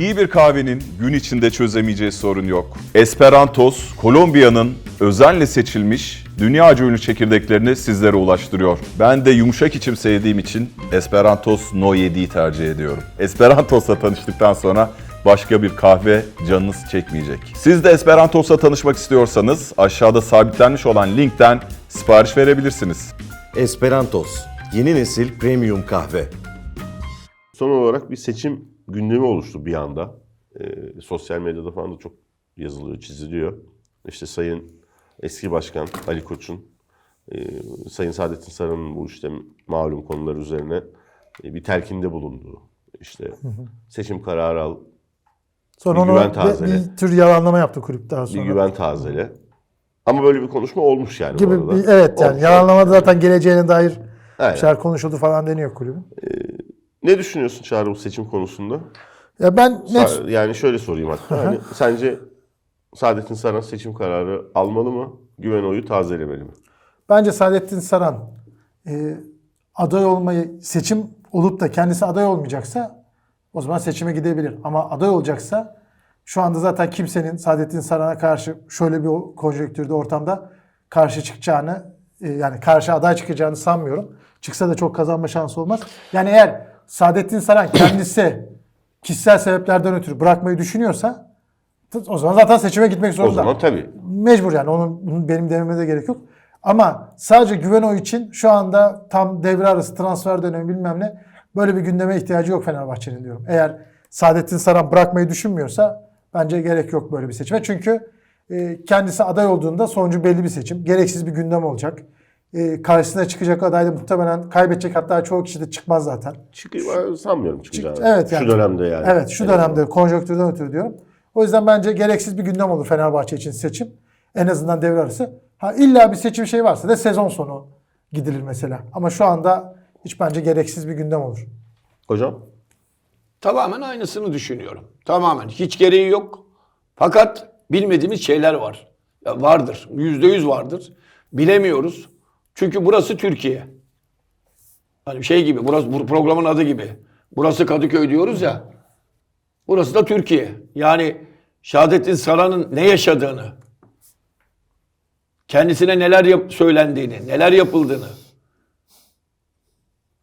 İyi bir kahvenin gün içinde çözemeyeceği sorun yok. Esperantos, Kolombiya'nın özenle seçilmiş dünyaca ünlü çekirdeklerini sizlere ulaştırıyor. Ben de yumuşak içim sevdiğim için Esperantos No 7'yi tercih ediyorum. Esperantos'la tanıştıktan sonra başka bir kahve canınız çekmeyecek. Siz de Esperantos'la tanışmak istiyorsanız aşağıda sabitlenmiş olan linkten sipariş verebilirsiniz. Esperantos, yeni nesil premium kahve. Son olarak bir seçim gündemi oluştu bir anda. Ee, sosyal medyada falan da çok yazılıyor, çiziliyor. İşte Sayın eski başkan Ali Koç'un, e, Sayın Saadettin Saran'ın bu işte malum konular üzerine e, bir telkinde bulunduğu. İşte seçim kararı al, Sonra Bir güven tazele. bir tür yalanlama yaptı kulüp daha bir sonra. güven tazele. Ama böyle bir konuşma olmuş yani bu gibi arada. bir, evet yani Olmuş. yalanlamada zaten geleceğine dair Aynen. şeyler konuşuldu falan deniyor kulübün. Ne düşünüyorsun Çağrı bu seçim konusunda? Ya ben net Sa- yani şöyle sorayım hatta. Hani sence Saadettin Saran seçim kararı almalı mı? Güven oyu tazelemeli mi? bence Saadettin Saran e, aday olmayı seçim olup da kendisi aday olmayacaksa o zaman seçime gidebilir. Ama aday olacaksa şu anda zaten kimsenin Saadettin Saran'a karşı şöyle bir konjonktürde ortamda karşı çıkacağını e, yani karşı aday çıkacağını sanmıyorum. Çıksa da çok kazanma şansı olmaz. Yani eğer Saadettin Saran kendisi kişisel sebeplerden ötürü bırakmayı düşünüyorsa o zaman zaten seçime gitmek zorunda. O zaman tabii. Mecbur yani onun bunun benim dememe de gerek yok. Ama sadece güven oyu için şu anda tam devre arası transfer dönemi bilmem ne böyle bir gündeme ihtiyacı yok Fenerbahçe'nin diyorum. Eğer Saadettin Saran bırakmayı düşünmüyorsa bence gerek yok böyle bir seçime. Çünkü e, kendisi aday olduğunda sonucu belli bir seçim. Gereksiz bir gündem olacak. E, karşısına çıkacak aday da muhtemelen kaybedecek hatta çoğu kişi de çıkmaz zaten. Çıkıyor, sanmıyorum çıkacağını. Evet yani. Şu dönemde yani. Evet şu dönemde konjonktürden ötürü diyorum. O yüzden bence gereksiz bir gündem olur Fenerbahçe için seçim. En azından devre arası. Ha illa bir seçim şey varsa da sezon sonu gidilir mesela. Ama şu anda hiç bence gereksiz bir gündem olur. Hocam? Tamamen aynısını düşünüyorum. Tamamen. Hiç gereği yok. Fakat bilmediğimiz şeyler var. Ya vardır. Yüzde yüz vardır. Bilemiyoruz. Çünkü burası Türkiye. Hani şey gibi, burası bu programın adı gibi. Burası Kadıköy diyoruz ya. Burası da Türkiye. Yani Şahadettin Saran'ın ne yaşadığını, kendisine neler yap- söylendiğini, neler yapıldığını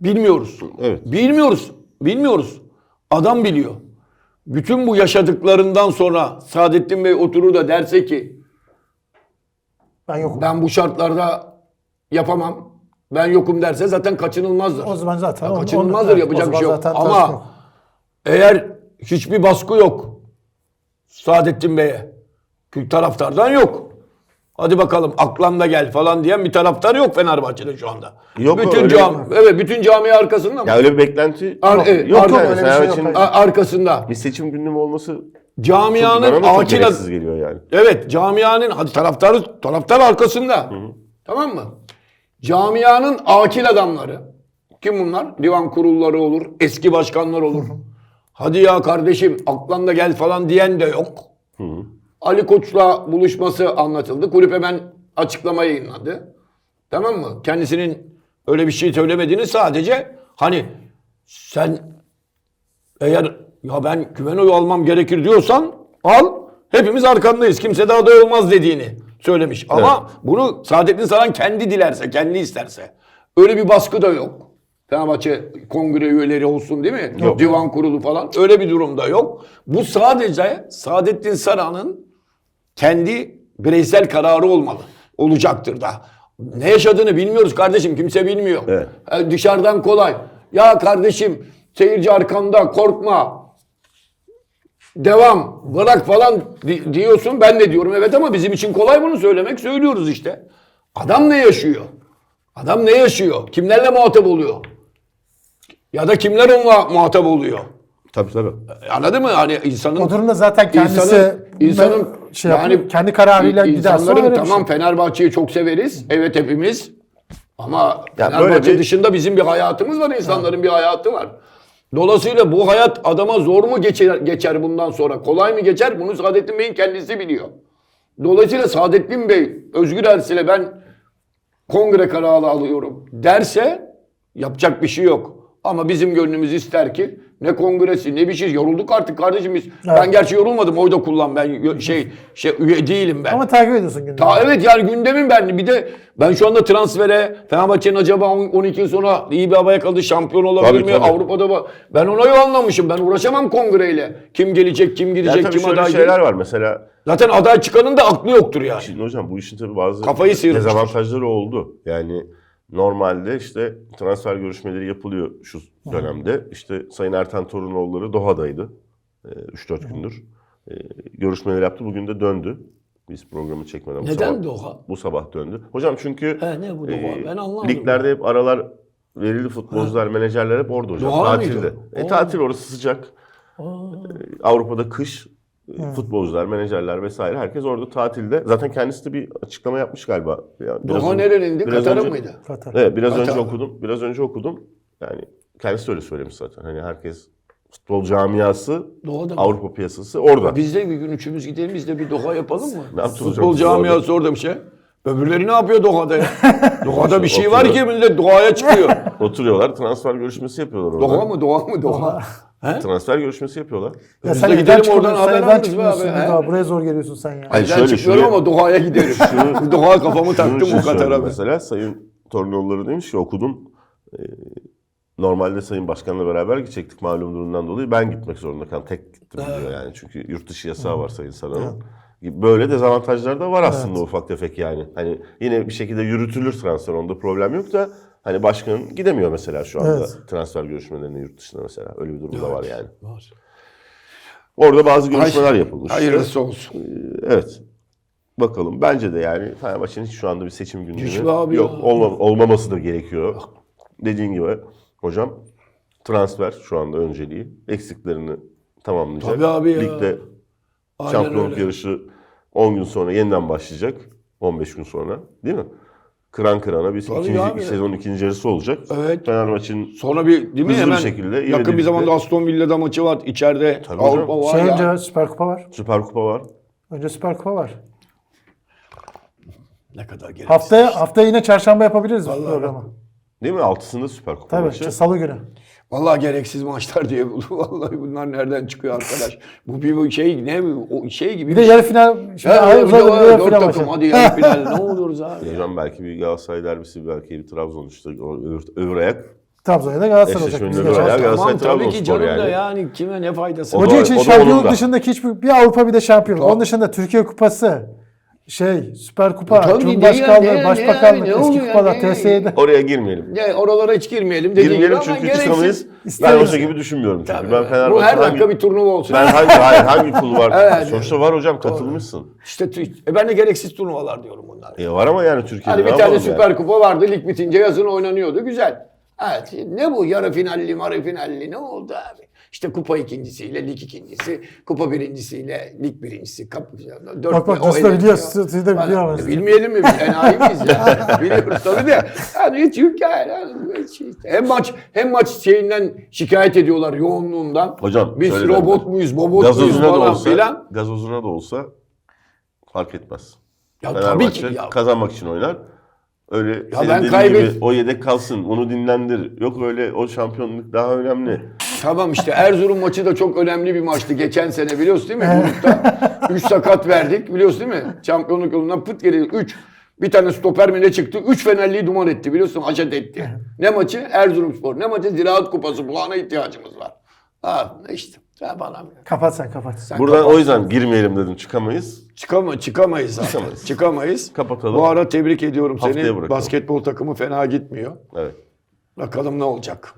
bilmiyoruz. Evet. Bilmiyoruz. Bilmiyoruz. Adam biliyor. Bütün bu yaşadıklarından sonra Saadettin Bey oturur da derse ki Ben yokum. ben bu şartlarda yapamam. Ben yokum derse zaten kaçınılmazdır. O zaman zaten Ya onu- kaçınılmazdır onu- yapacak o bir şey zaman yok. zaten Ama tartışma yok. eğer hiçbir baskı yok Saadettin Bey'e taraftardan yok. Hadi bakalım aklanla gel falan diyen bir taraftar yok Fenerbahçe'de şu anda. Yok, bütün öyle cami, evet bütün cami arkasında mı? Ya öyle bir beklenti Ar- yok. evet, yok ar- yani. öyle bir şey yok, Fenerbahçe'nin hayır. A- arkasında. bir seçim gündemi olması çok, Camianın da çok akil gereksiz geliyor yani. Evet, camianın hadi taraftarı taraftar arkasında. Tamam mı? Camianın akil adamları. Kim bunlar? Divan kurulları olur, eski başkanlar olur. Hadi ya kardeşim aklanda gel falan diyen de yok. Ali Koç'la buluşması anlatıldı. Kulüp hemen açıklama yayınladı. Tamam mı? Kendisinin öyle bir şey söylemediğini sadece hani sen eğer ya ben güven oyu almam gerekir diyorsan al. Hepimiz arkandayız. Kimse de aday olmaz dediğini söylemiş. Ama bunu Saadettin Saran kendi dilerse, kendi isterse. Öyle bir baskı da yok. Fenerbahçe kongre üyeleri olsun değil mi? Divan kurulu falan. Öyle bir durumda yok. Bu sadece Saadettin Saran'ın kendi bireysel kararı olmalı. Olacaktır da. Ne yaşadığını bilmiyoruz kardeşim. Kimse bilmiyor. Evet. E, Dışarıdan kolay. Ya kardeşim seyirci arkanda korkma. Devam. Bırak falan di- diyorsun. Ben de diyorum evet ama bizim için kolay bunu söylemek. Söylüyoruz işte. Adam ne yaşıyor? Adam ne yaşıyor? Kimlerle muhatap oluyor? Ya da kimler onunla muhatap oluyor? Tabii tabii. Anladın mı? Hani insanın O durumda zaten kendisi insanın, insanın şey yapıyor, kendi kararıyla giderse insanların öyle bir tamam şey. Fenerbahçe'yi çok severiz. Evet hepimiz. Ama Ya Fenerbahçe böyle bir- dışında bizim bir hayatımız var. insanların bir hayatı var. Dolayısıyla bu hayat adama zor mu geçer, geçer bundan sonra? Kolay mı geçer? Bunu Saadettin Bey'in kendisi biliyor. Dolayısıyla Saadettin Bey Özgür Ersel'e ben kongre kararı alıyorum derse yapacak bir şey yok. Ama bizim gönlümüz ister ki ne kongresi, ne bir şey. Yorulduk artık kardeşim biz. Ben gerçi yorulmadım. Oy da kullan. Ben şey şey üye değilim ben. Ama takip ediyorsun gündemi. Ta, evet yani gündemim ben. Bir de ben şu anda transfere Fenerbahçe'nin acaba on- 12 yıl sonra iyi bir havaya kaldı şampiyon olabilir Tabii, mi? tabii. Avrupa'da ben ona yoğunlamışım. Ben uğraşamam kongreyle. Kim gelecek, kim Yani gidecek, tabii kim aday şeyler gelecek. var mesela. Zaten aday çıkanın da aklı yoktur yani. Şimdi hocam bu işin tabii bazı Kafayı dezavantajları oldu. Yani normalde işte transfer görüşmeleri yapılıyor şu dönemde. İşte Sayın Ertan Torunoğulları Doha'daydı. Ee, 3-4 gündür. Ee, görüşmeleri yaptı. Bugün de döndü. Biz programı çekmeden bu Neden sabah, Doha? bu sabah döndü. Hocam çünkü He, ne bu Doha? e, Ben anlamadım. liglerde hep aralar verildi futbolcular, menajerler hep orada hocam. Doha mıydı? tatilde. E, Aa. tatil orası sıcak. Ee, Avrupa'da kış. E, Futbolcular, menajerler vesaire herkes orada tatilde. Zaten kendisi de bir açıklama yapmış galiba. Ya biraz Doha biraz Katar'ın önce- mıydı? Katar. Evet biraz Katar. önce okudum. Biraz önce okudum. Yani kendisi öyle söylemiş zaten. Hani herkes futbol camiası, Doğada mı? Avrupa piyasası orada. Biz de bir gün üçümüz gidelim biz de bir Doha yapalım mı? Ne Futbol camiası orada bir şey. Öbürleri ne yapıyor Doha'da ya? Doha'da bir şey var ki millet Doha'ya çıkıyor. Oturuyorlar, transfer görüşmesi yapıyorlar orada. Doha mı? Doha mı? Doha. He? Transfer görüşmesi yapıyorlar. Ya Biz sen gidelim oradan sen haber alırız be çıkmıyorsun. abi? Daha buraya zor geliyorsun sen ya. Hayır, Ben şöyle, çıkmıyorum şuraya- ama Doha'ya giderim. Doha kafamı taktım bu Katar'a. Mesela Sayın Torinoğulları demiş ki okudum. Ee, normalde Sayın Başkan'la beraber gidecektik malum durumdan dolayı. Ben gitmek zorunda kaldım. Tek gittim diyor yani. Çünkü yurt dışı yasağı var Sayın Saran'ın. Böyle dezavantajlar da var aslında ufak tefek yani. Hani yine bir şekilde yürütülür transfer onda problem yok da hani başkanın gidemiyor mesela şu anda Evet. transfer görüşmelerine yurt dışına mesela. Öyle bir durum da var yani. Var. Orada bazı görüşmeler yapılmış. Hayırlısı olsun. Evet. Bakalım. Bence de yani Fenerbahçe'nin hiç şu anda bir seçim gündemi Güçlü abi yok. Olma- olmaması da gerekiyor. Dediğin gibi hocam transfer şu anda önceliği. Eksiklerini tamamlayacak. Tabii abi ya. Ligde Aynen şampiyonluk öyle. yarışı 10 gün sonra yeniden başlayacak. 15 gün sonra. Değil mi? Kıran kırana bir Tabii ikinci, abi. sezonun ikinci yarısı olacak. Evet. Fenerbahçe'nin Sonra bir değil mi Hızlı bir hemen şekilde yakın bir ivedilikle- zamanda Aston Villa'da maçı var içeride. Tabii Avrupa hocam. var Şey ya. önce Süper Kupa var. Süper Kupa var. Önce Süper Kupa var. Ne kadar gereksiz. Haftaya haftaya yine çarşamba yapabiliriz bu programı. Değil mi? Altısında Süper Kupa Tabii maçı. işte salı günü. Vallahi gereksiz maçlar diye vallahi bunlar nereden çıkıyor arkadaş? Bu bir şey ne o şey gibi. Bir de yarı final. Şimdi Ya, de uzadı, bir yarı dört final takım maçı. hadi yarı final ne oluyoruz abi? Hocam belki bir Galatasaray derbisi, belki bir Trabzon işte öbür, öbür ayak. Trabzon'da Galatasaray olacak. Eşleşmenin Biz öbür geçen- ayağı Tamam Galatasaray tabii ki canım da yani. yani kime ne faydası O var? Hoca için şampiyonluk dışındaki hiçbir bir Avrupa bir de şampiyonluk. Onun dışında Türkiye Kupası, şey Süper Kupa, Tabii, Cumhurbaşkanlığı, ne- ne- Başbakanlık, ne eski oluyor kupalar, ne- TSE'de. Oraya girmeyelim. Ne, oralara hiç girmeyelim dediği gibi Girmeyelim ama çünkü gereksiz. çıkamayız. Ben hoca gibi düşünmüyorum çünkü. Tabii. Ben Fenerbahçe Bu her hangi, dakika bir turnuva olsun. ben hangi, hayır, hangi kul var? Evet. Sonuçta var hocam katılmışsın. İşte e ben de gereksiz turnuvalar diyorum bunlar. E var ama yani Türkiye'de Hani ne bir tane yapalım Süper yani? Kupa vardı lig bitince yazın oynanıyordu güzel. Evet ne bu yarı finalli marı finalli ne oldu abi? İşte kupa ikincisiyle lig ikincisi, kupa birincisiyle lig birincisi. Kap, dört, Bak bak o nasıl da hedef biliyor, ya. siz de Ben- biliyor musunuz? Bilmeyelim mi? biz? Enayi miyiz ya? Biliyoruz tabii de. Yani hiç yok yani. İşte. Hem maç hem maç şeyinden şikayet ediyorlar yoğunluğundan. Hocam, Biz robot derler. muyuz, bobot muyuz Gazozuna da falan olsa, filan. gazozuna da olsa fark etmez. Ya tabii Fenerbahçe ki ya. kazanmak için oynar. Öyle senin ben dediğin kaybet- gibi o yedek kalsın, onu dinlendir. Yok öyle o şampiyonluk daha önemli. Tamam işte Erzurum maçı da çok önemli bir maçtı geçen sene biliyorsun değil mi? Grupta 3 sakat verdik biliyorsun değil mi? Şampiyonluk yolundan pıt geri 3. Bir tane stoper mi ne çıktı? 3 Fenerli'yi duman etti biliyorsun haşet etti. Ne maçı? Erzurumspor. Ne maçı? Ziraat Kupası. Puana ihtiyacımız var. Ha işte. Ya bana Kapat sen kapat. Sen Buradan kapat. o yüzden girmeyelim dedim çıkamayız. Çıkama, çıkamayız zaten. Çıkamayız. Çıkamayız. Kapatalım. Bu ara tebrik ediyorum Haftaya seni. bırakalım. Basketbol takımı fena gitmiyor. Evet. Bakalım ne olacak?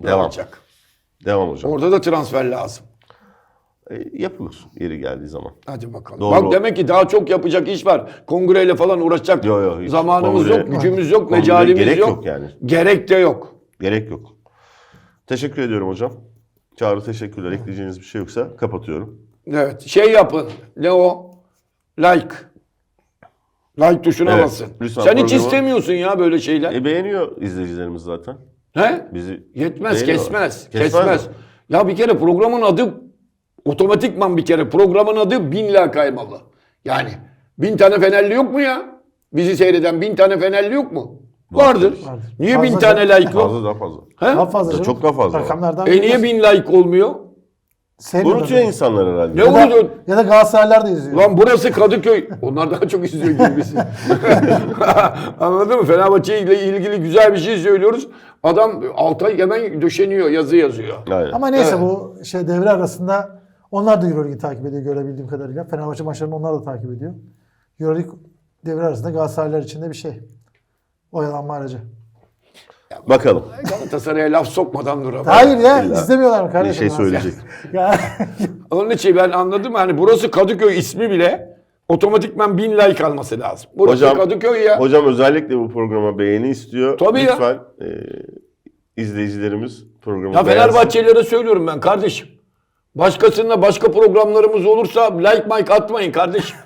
Ne Devam. olacak? Devam hocam. Orada da transfer lazım. E, yapılır yeri geldiği zaman. Hadi bakalım. Doğru. Bak demek ki daha çok yapacak iş var. Kongreyle falan uğraşacak Yo, yo, hiç. zamanımız Kongre- yok, gücümüz yok, Kongre mecalimiz gerek yok. yok yani. Gerek de yok. Gerek yok. Teşekkür ediyorum hocam. Çağrı teşekkürler. Ekleyeceğiniz bir şey yoksa kapatıyorum. Evet. Şey yapın. Ne o? Like. Like tuşuna Evet, basın. lütfen Sen hiç programı- istemiyorsun ya böyle şeyler. E beğeniyor izleyicilerimiz zaten. He? Bizi Yetmez, beğeniyorlar. kesmez. Kesmez mi? Ya bir kere programın adı otomatikman bir kere programın adı bin la kaymalı. Yani bin tane Fenerli yok mu ya? Bizi seyreden bin tane Fenerli yok mu? Vardır. Niye bin Fazla tane like yok? Fazla daha fazla. He? Daha fazla. Çok daha fazla var. Rakamlardan E niye bin like olmuyor? Sevmiyorlar Unutuyor insanlar herhalde. Ne Ya da, ya da Galatasaraylılar da izliyor. Lan burası Kadıköy. Onlar daha çok izliyor gibi bizi. Anladın mı? Fenerbahçe ile ilgili güzel bir şey söylüyoruz. Adam Altay hemen döşeniyor, yazı yazıyor. Aynen. Ama neyse Evet. bu şey devre arasında onlar da Euroleague'i takip ediyor görebildiğim kadarıyla. Fenerbahçe maçlarını onlar da takip ediyor. Euroleague devre arasında Galatasaraylılar için de bir şey. Oyalanma aracı. Bakalım. Galatasaray'a laf sokmadan duramıyor. Hayır ya İlla izlemiyorlar mı Bir kardeşim? şey söyleyecek. Ya, Onun için ben anladım. Hani burası Kadıköy ismi bile otomatikman bin like alması lazım. Burası Hocam- Kadıköy ya. Hocam özellikle bu programa beğeni istiyor. Tabii ya. Lütfen e, izleyicilerimiz programı Ya beğensin. Fenerbahçelilere söylüyorum ben kardeşim. Başkasında başka programlarımız olursa like mike atmayın kardeşim.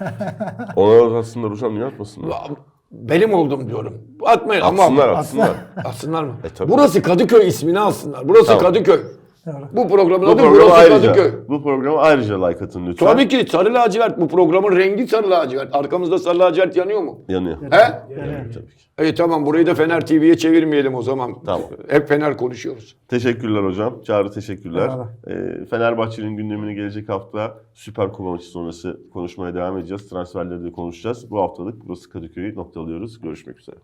Onlar aslında hocam niye atmasınlar? Benim oldum diyorum. Atmayın ama Atsınlar atsınlar. Atsınlar mı? E, tabii. Burası Kadıköy ismini alsınlar. Burası Tamam. Kadıköy. Bu programın Bu adı programa burası ayrıca, Kadıköy. bu programa ayrıca like atın lütfen. Tabii ki sarı lacivert. Bu programın rengi sarı lacivert. Arkamızda sarı lacivert yanıyor mu? Yanıyor. He? Yanıyor tabii ki. E tamam burayı da Fener TV'ye çevirmeyelim o zaman. Tamam. Hep Fener konuşuyoruz. Teşekkürler hocam. Çağrı teşekkürler. Ee, Fenerbahçe'nin gündemini gelecek hafta Süper Kupa maçı sonrası konuşmaya devam edeceğiz. Transferleri de konuşacağız. Bu haftalık burası Kadıköy'ü noktalıyoruz. Görüşmek üzere.